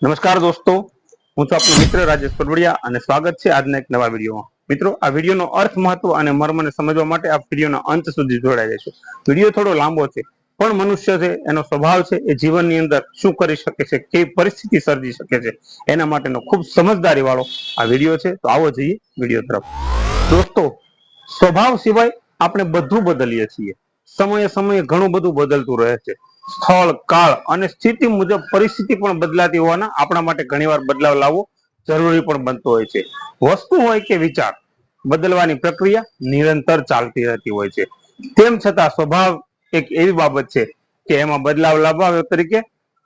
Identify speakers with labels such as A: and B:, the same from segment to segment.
A: નમસ્કાર દોસ્તો, હું છું આપનો મિત્ર રાજેશ પડવડિયા અને સ્વાગત છે આજના એક નવા વિડીયોમાં. મિત્રો, આ વિડીયોનો અર્થ મહત્વ અને મર્મને સમજવા માટે આ વિડીયોના અંત સુધી જોડાઈ જશો વીડિયો થોડો લાંબો છે, પણ મનુષ્ય છે, એનો સ્વભાવ છે, એ જીવનની અંદર શું કરી શકે છે, કેવી પરિસ્થિતિ સર્જી શકે છે, એના માટેનો ખૂબ સમજદારી વાળો આ વીડિયો છે. તો આવો જઈએ વીડિયો તરફ. દોસ્તો, સ્વભાવ સિવાય આપણે બધું બદલીએ છીએ. સમયે સમયે ઘણું બધું બદલતું રહે છે. સ્થળ, કાળ અને સ્થિતિ મુજબ પરિસ્થિતિ પણ બદલાતી હોવાના આપણા માટે ઘણીવાર બદલાવ લાવવો જરૂરી પણ બનતો હોય છે. વસ્તુ હોય કે વિચાર, બદલવાની પ્રક્રિયા નિરંતર ચાલતી રહેતી હોય છે. તેમ છતાં સ્વભાવ એક એવી બાબત છે કે એમાં બદલાવ લાવવા તરીકે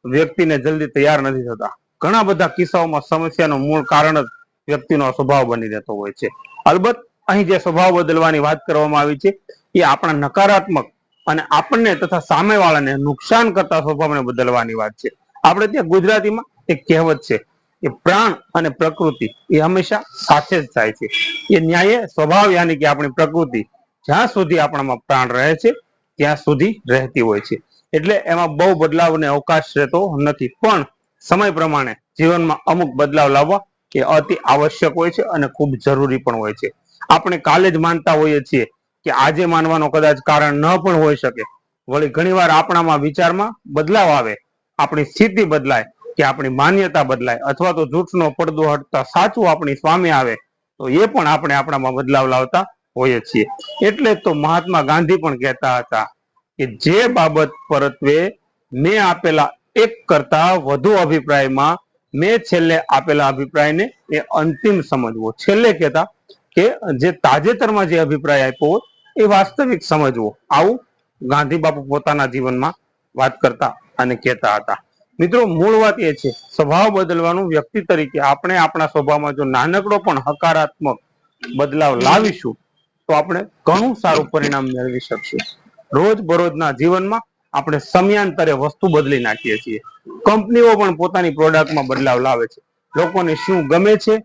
A: વ્યક્તિને જલ્દી તૈયાર નથી થતા. ઘણા બધા કિસ્સાઓમાં સમસ્યાનું મૂળ કારણ જ વ્યક્તિનો સ્વભાવ બની રહેતો હોય છે. અલબત્ત, અહીં જે સ્વભાવ બદલવાની વાત કરવામાં આવી છે, એ આપણા નકારાત્મક અને આપણને તથા સામેવાળાને નુકસાન કરતા સ્વભાવને બદલવાની વાત છે. આપણે ત્યાં ગુજરાતીમાં એક કહેવત છે કે પ્રાણ અને પ્રકૃતિ એ હંમેશા સાથે જ થાય છે. એ ન્યાય, સ્વભાવ યાની કે આપણી પ્રકૃતિ જ્યાં સુધી આપણામાં પ્રાણ રહે છે, ત્યાં સુધી રહેતી હોય છે. એટલે એમાં બહુ બદલાવને અવકાશ રહેતો નથી. પણ સમય પ્રમાણે જીવનમાં અમુક બદલાવ લાવવા એ અતિ આવશ્યક હોય છે અને ખૂબ જરૂરી પણ હોય છે. આપણે કાલે જ માનતા હોઈએ છીએ કે આજે માનવાનો કદાચ કારણ ન પણ હોઈ શકે. વળી ઘણીવાર આપણામાં વિચારમાં બદલાવ આવે. આપણી સ્થિતિ બદલાય કે આપણી માન્યતા બદલાય અથવા તો જૂઠનો પડદો હટતા સાચું આપણી સામે આવે તો એ પણ આપણે આપણામાં બદલાવ લાવતા હોઈએ છીએ. એટલે તો મહાત્મા ગાંધી પણ કહેતા હતા કે જે બાબત પરત્વે મેં આપેલા એક કરતા વધુ અભિપ્રાયમાં મેં છેલ્લે આપેલા અભિપ્રાયને એ અંતિમ સમજવો. છેલ્લે કહેતા કે જે તાજેતરમાં જે અભિપ્રાય આપ્યો એ વાસ્તવિક સમજવો આવું ગાંધી બાપુ પોતાના જીવનમાં વાત કરતા અને કહેતા હતા. મિત્રો, મૂળ વાત એ છે, સ્વભાવ બદલવાનું વ્યક્તિ તરીકે આપણે આપણા સ્વભાવમાં જો નાનકડો પણ હકારાત્મક બદલાવ લાવીશું, તો આપણે ઘણું સારું પરિણામ મેળવી શકશું. રોજ બરોજના જીવનમાં આપણે સમયાંતરે વસ્તુ બદલી નાખીએ છીએ. કંપનીઓ પણ પોતાની પ્રોડક્ટમાં બદલાવ લાવે છે. લોકોને શું ગમે છે,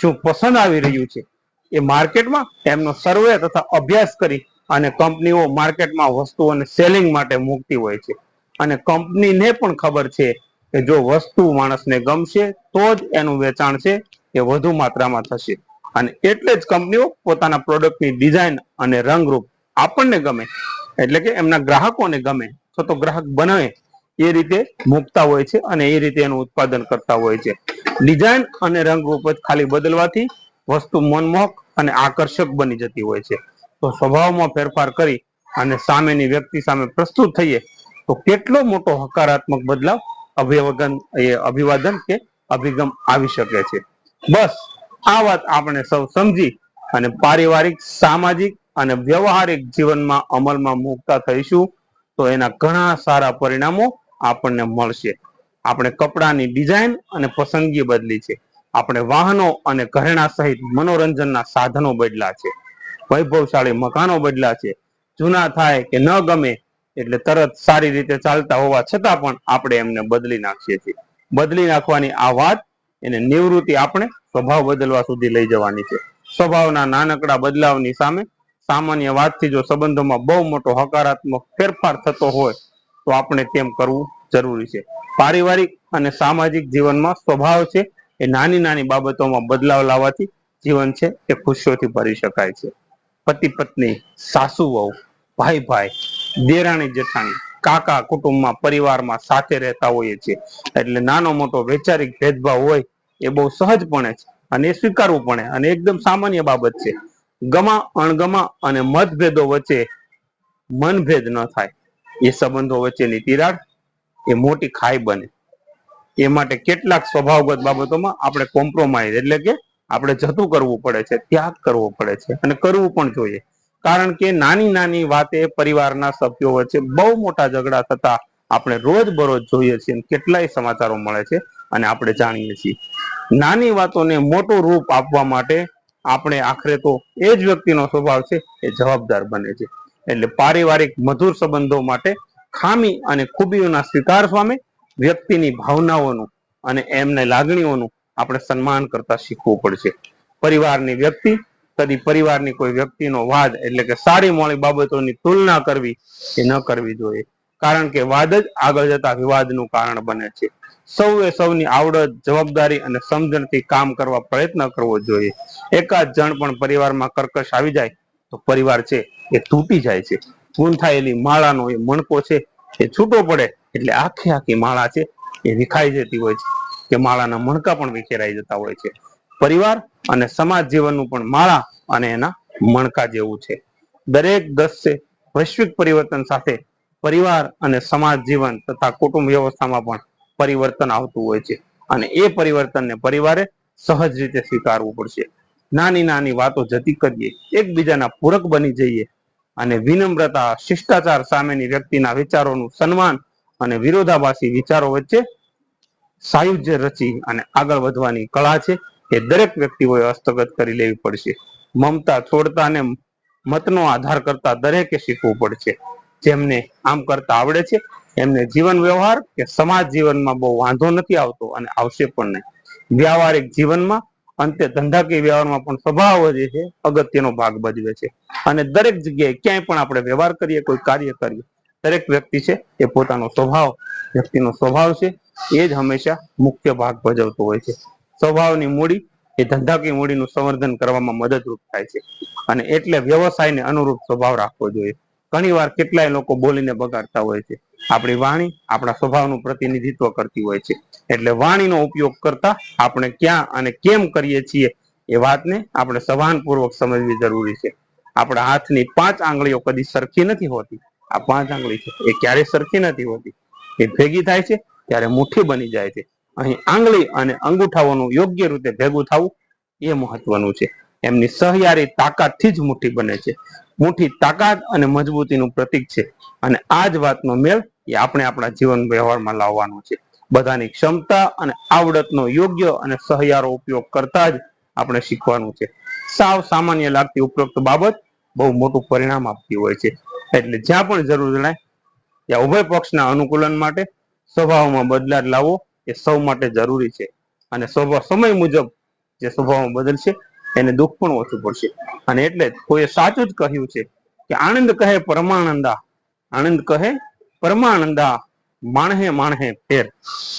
A: શું પસંદ આવી રહ્યું છે એ માર્કેટમાં એમનો સર્વે તથા અભ્યાસ કરી અને કંપનીઓ માર્કેટમાં વસ્તુઓને સેલિંગ માટે મૂકતી હોય છે. અને કંપનીને પણ ખબર છે કે જો વસ્તુ માણસને ગમશે, તો જ એનું વેચાણ છે એ વધુ માત્રામાં થશે. અને એટલે જ કંપનીઓ પોતાના પ્રોડક્ટની ડિઝાઇન અને રંગરૂપ આપણને ગમે. એટલે કે એમના ગ્રાહકોને ગમે. તો તો ગ્રાહક બનાવે એ રીતે મૂકતા હોય છે અને એ રીતે એનું ઉત્પાદન કરતા હોય છે. ડિઝાઇન અને રંગરૂપ જ ખાલી બદલવાથી વસ્તુ મનમોહક અને આકર્ષક બની જતી હોય છે. તો સ્વભાવમાં ફેરફાર કરી અને સામેની વ્યક્તિ સામે પ્રસ્તુત થઈએ, તો કેટલો મોટો હકારાત્મક બદલાવ અભિવાદન એ અભિવાદન કે અભિગમ આવી શકે છે. બસ, આ વાત આપણે સૌ સમજી અને પારિવારિક, સામાજિક અને વ્યવહારિક જીવનમાં અમલમાં મૂકતા થઈશું, તો એના ઘણા સારા પરિણામો આપણને મળશે. આપણે કપડાની ડિઝાઇન અને પસંદગી બદલી છે. આપણે વાહનો અને ઘરેણા સહિત મનોરંજનના સાધનો બદલા છે. વૈભવશાળી મકાનો બદલા છે. જૂના થાય કે ન ગમે એટલે તરત સારી રીતે ચાલતા હોવા છતાં પણ આપણે એમને બદલી નાખીએ છીએ. બદલી નાખવાની આ વાત એને નિવૃત્તિ આપણે સ્વભાવ બદલવા સુધી લઈ જવાની છે. સ્વભાવના નાનકડા બદલાવની સામે સામાન્ય વાતથી જો સંબંધોમાં બહુ મોટો હકારાત્મક ફેરફાર થતો હોય તો આપણે તેમ કરવું જરૂરી છે. પારિવારિક અને સામાજિક જીવનમાં સ્વભાવ છે એ નાની નાની બાબતોમાં બદલાવ લાવવાથી જીવન છે એ ખુશીઓથી ભરી શકાય છે. પતિ પત્ની, સાસુ વહુ, ભાઈ ભાઈ, દેરાણી જેઠાણી, કાકા કુટુંબમાં પરિવારમાં સાથે રહેતા હોઈએ છીએ. એટલે નાનો મોટો વૈચારિક ભેદભાવ હોય એ બહુ સહજપણે છે અને એ સ્વીકારવું પડે અને એકદમ સામાન્ય બાબત છે. ગમા, અણગમા અને મતભેદો વચ્ચે મનભેદ ન થાય. એ સંબંધો વચ્ચેની તિરાડ એ મોટી ખાઈ બને. એ માટે કેટલાક સ્વભાવગત બાબતોમાં આપણે કોમ્પ્રોમાઇઝ એટલે કે આપણે જતું કરવું પડે છે, ત્યાગ કરવો પડે છે અને કરવું પણ જોઈએ. કારણ કે નાની નાની વાતે પરિવારના સભ્યો વચ્ચે બહુ મોટા ઝઘડા થતા આપણે રોજ બરોજ જોઈએ છીએ કેટલાય સમાચારો મળે છે અને આપણે જાણીએ છીએ. નાની વાતોને મોટું રૂપ આપવા માટે આપણે આખરે તો એ જ વ્યક્તિનો સ્વભાવ છે, એ જવાબદાર બને છે. એટલે પારિવારિક મધુર સંબંધો માટે ખામી અને ખૂબીઓના સ્વીકાર સામે વ્યક્તિની ભાવનાઓનું અને એમને લાગણીઓનું આપણે સન્માન કરતા શીખવું પડશે. પરિવારની વ્યક્તિ કદી પરિવારની કોઈ વ્યક્તિનો વાદ એટલે કે સારી મોળી બાબતોની તુલના કરવી એ ન કરવી જોઈએ. કારણ કે વાદ જ આગળ જતા વિવાદનું કારણ બને છે. સૌએ સૌની આવડત, જવાબદારી અને સમજણથી કામ કરવા પ્રયત્ન કરવો જોઈએ. એકાદ જણ પણ પરિવારમાં કર્કશ આવી જાય તો પરિવાર છે એ તૂટી જાય છે. ગૂંથાયેલી માળાનો એ મણકો છે એ છૂટો પડે એટલે આખી આખી માળા છે, એ વિખાઈ જતી હોય છે, કે માળાના મણકા પણ વિખેરાઈ જતા હોય છે. પરિવાર અને સમાજ જીવનનું પણ માળા અને એના મણકા જેવું છે. દરેક દસે વૈશ્વિક પરિવર્તન સાથે પરિવાર અને સમાજ જીવન તથા કુટુંબ વ્યવસ્થામાં પણ પરિવર્તન આવતું હોય છે. અને એ પરિવર્તનને પરિવારે સહજ રીતે સ્વીકારવું પડશે. નાની નાની વાતો જતી કરીએ, એકબીજાના પૂરક બની જઈએ અને વિનમ્રતા, શિષ્ટાચાર સામેની વ્યક્તિના વિચારોનું સન્માન અને વિરોધાભાસી વિચારો વચ્ચે સાયુજ્ય રચી અને આગળ વધવાની કળા છે એ દરેક વ્યક્તિઓએ હસ્તગત કરી લેવી પડશે. મમતા, છોડતા અને મતનો આધાર કરતા દરેકે શીખવું પડશે. જેમને આમ કરતા આવડે છે, એમને જીવન વ્યવહાર કે સમાજ જીવનમાં બહુ વાંધો નથી આવતો અને આવશે પણ નહીં. વ્યવહારિક જીવનમાં અંતે ધંધાકીય વ્યવહારમાં પણ સ્વભાવ જે છે, અગત્યનો ભાગ ભજવે છે. અને દરેક જગ્યાએ ક્યાંય પણ આપણે વ્યવહાર કરીએ, કોઈ કાર્ય કરીએ દરેક વ્યક્તિ છે એ પોતાનો સ્વભાવ, વ્યક્તિનો સ્વભાવ છે, એ જ હંમેશા મુખ્ય ભાગ ભજવતો હોય છે. સ્વભાવની મૂડી એ ધંધાકીય મૂડીનું સંવર્ધન કરવામાં મદદરૂપ થાય છે અને એટલે વ્યવસાયને અનુરૂપ સ્વભાવ રાખવો જોઈએ. ઘણીવાર કેટલાય લોકો બોલીને બગાડતા હોય છે. આપણી વાણી આપણા સ્વભાવનું પ્રતિનિધિત્વ કરતી હોય છે. એટલે વાણીનો ઉપયોગ કરતા આપણે ક્યાં અને કેમ કરીએ છીએ એ વાતને આપણે સભાનપૂર્વક સમજવી જરૂરી છે. આપણા હાથની પાંચ આંગળીઓ કદી સરખી નથી હોતી. આ પાંચ આંગળી છે. એ ક્યારેય સરખી નથી હોતી. એ ભેગી થાય છે, ત્યારે મુઠ્ઠી બની જાય છે. અહીં આંગળી અને અંગૂઠાઓનું યોગ્ય રીતે ભેગું થવું એ મહત્વનું છે. એમની સહિયારી તાકાતથી જ મુઠ્ઠી બને છે. મુઠ્ઠી તાકાત અને મજબૂતીનું પ્રતીક છે. અને આ જ વાતનો મેળ એ આપણે આપણા જીવન વ્યવહારમાં લાવવાનો છે. બધાની ક્ષમતા અને આવડતનો યોગ્ય અને સહિયારો ઉપયોગ કરતા જ આપણે શીખવાનું છે. સાવ સામાન્ય લાગતી ઉપરોક્ત બાબત બહુ મોટું પરિણામ આપતી હોય છે. એટલે જ્યાં પણ જરૂર જણાય, ત્યાં ઉભય પક્ષના અનુકૂલન માટે સ્વભાવમાં બદલાવ લાવવો એ સૌ માટે જરૂરી છે. અને સ્વભાવ, સમય મુજબ જે સ્વભાવમાં બદલશે એને દુઃખ પણ ઓછું પડશે. અને એટલે કોઈએ સાચું જ કહ્યું છે કે આનંદ કહે પરમાનંદા, આનંદ કહે પરમાનંદા, માણહે માણહે ફેર.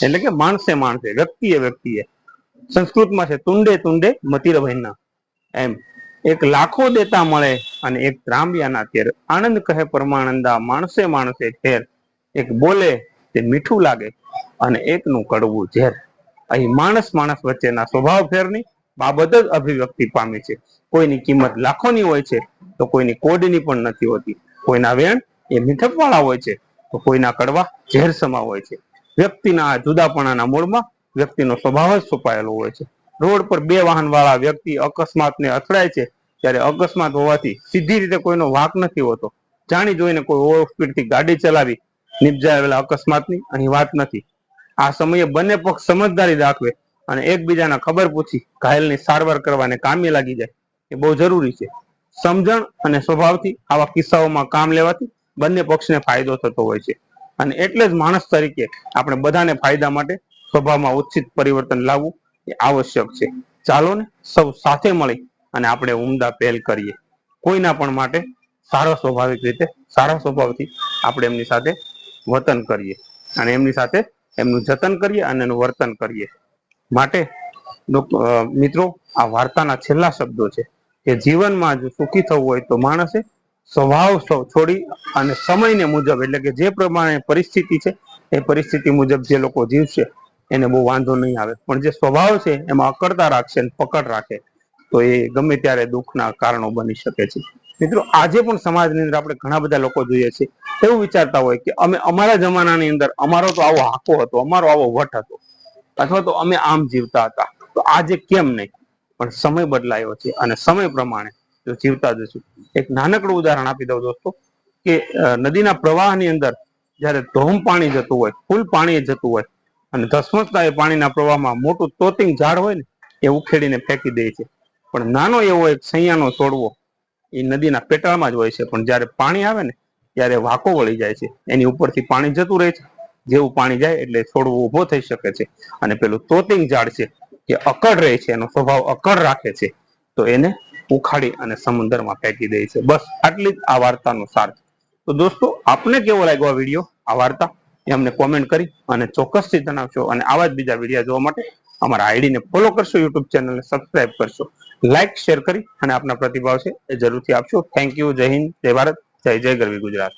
A: એટલે કે માણસે માણસે, વ્યક્તિએ વ્યક્તિએ. સંસ્કૃતમાં છે, તુંડે તુંડે મતીર બહેના એમ. એક લાખો દેતા મળે અને એક ત્રાંબિયાના તેર આનંદ કહે પરમાનંદા માણસે માણસે ફેર એક બોલે, તે મીઠું લાગે અને એકનું કડવું ઝેર. અહીં માણસ માણસ વચ્ચેના સ્વભાવ ફેરની બાબત જ અભિવ્યક્તિ પામી છે. કોઈની કિંમત લાખોની હોય છે, તો કોઈની કોડની પણ નથી હોતી. કોઈના વેણ એ મીઠપવાળા હોય છે, તો કોઈના કડવા ઝેર સમા હોય છે. વ્યક્તિના આ જુદાપણાના મૂળમાં વ્યક્તિનો સ્વભાવ જ છુપાયેલો હોય છે. રોડ પર બે વાહન વાળા વ્યક્તિ અકસ્માતને અથડાય છે ત્યારે અકસ્માત હોવાથી સીધી રીતે કોઈનો વાક નથી હોતો. જાણી જોઈને કોઈ ઓવર સ્પીડથી ગાડી ચલાવી નિપજાવેલા અકસ્માતની અહીં વાત નથી. આ સમયે બંને પક્ષ સમજદારી દાખવે અને એકબીજાના ખબર પૂછી ઘાયલની સારવાર કરવાને કામે લાગી જાય. એ બહુ જરૂરી છે. સમજણ અને સ્વભાવથી આવા કિસ્સાઓમાં કામ લેવાથી બંને પક્ષને ફાયદો થતો હોય છે. અને એટલે જ માણસ તરીકે આપણે બધાને ફાયદા માટે સ્વભાવમાં ઉચિત પરિવર્તન લાવવું એ આવશ્યક છે. ચાલો ને સૌ સાથે મળી અને આપણે ઉમદા પહેલ કરીએ. કોઈના પણ માટે સારો સ્વાભાવિક રીતે, સારા સ્વભાવથી આપણે એમની સાથે વતન કરીએ. અને એમની સાથે એમનું જતન કરીએ અને એનું વર્તન કરીએ. માટે મિત્રો, આ વાર્તાના છેલ્લા શબ્દો છે કે જીવનમાં જો સુખી થવું હોય તો માણસે સ્વભાવ છોડી અને સમયને મુજબ, એટલે કે જે પ્રમાણે પરિસ્થિતિ છે, એ પરિસ્થિતિ મુજબ જે લોકો જીવશે, એને બહુ વાંધો નહીં આવે. પણ જે સ્વભાવ છે, એમાં અકડતા રાખશે પકડ રાખે. તો એ ગમે ત્યારે દુઃખના કારણો બની શકે છે. મિત્રો, આજે પણ સમાજની અંદર આપણે ઘણા બધા લોકો જોઈએ છીએ, એવું વિચારતા હોય કે અમે અમારા જમાનાની અંદર અમારો તો આવો હાકો હતો, અમારો આવો વટ હતો, અથવા તો અમે આમ જીવતા હતા. તો આજે કેમ નહીં? પણ સમય બદલાયો છે અને સમય પ્રમાણે જો જીવતા જશું. એક નાનકડું ઉદાહરણ આપી દઉં દોસ્તો, કે નદીના પ્રવાહની અંદર જ્યારે ધોમ પાણી જતું હોય, ફૂલ પાણી જતું હોય, અને ધસમસતા એ પાણીના પ્રવાહમાં મોટું તોતિંગ ઝાડ હોય ને, એ ઉખેડીને ફેંકી દે છે. પણ નાનો એવો એક સૈયાનો છોડવો એ નદીના પેટાળમાં જ હોય છે. પણ જ્યારે પાણી આવે ને, ત્યારે વાંકો વળી જાય છે. એની ઉપરથી પાણી જતું રહે છે. જેવું પાણી જાય એટલે છોડવો ઊભો થઈ શકે છે. અને પેલું તોતિંગ ઝાડ છે એ અકડ રહે છે. એનો સ્વભાવ અકડ રાખે છે. તો એને ઉખાડી અને સમુદ્રમાં ફેંકી દે છે. બસ આટલી જ આ વાર્તાનો સાર તો દોસ્તો, આપને કેવો લાગ્યો આ વીડિયો, આ વાર્તા? એ અમને કોમેન્ટ કરી અને ચોક્કસથી જણાવશો અને આવા જ બીજા વીડિયો જોવા માટે અમારા આઈડીને ફોલો કરશો, યુટ્યુબ ચેનલને સબસ્ક્રાઇબ કરશો. લાઇક શેર કરી અને આપના પ્રતિભાવ છે એ જરૂરથી આપશો. થેન્ક યુ જય હિન્દ. જય ભારત. જય જય ગરવી ગુજરાત.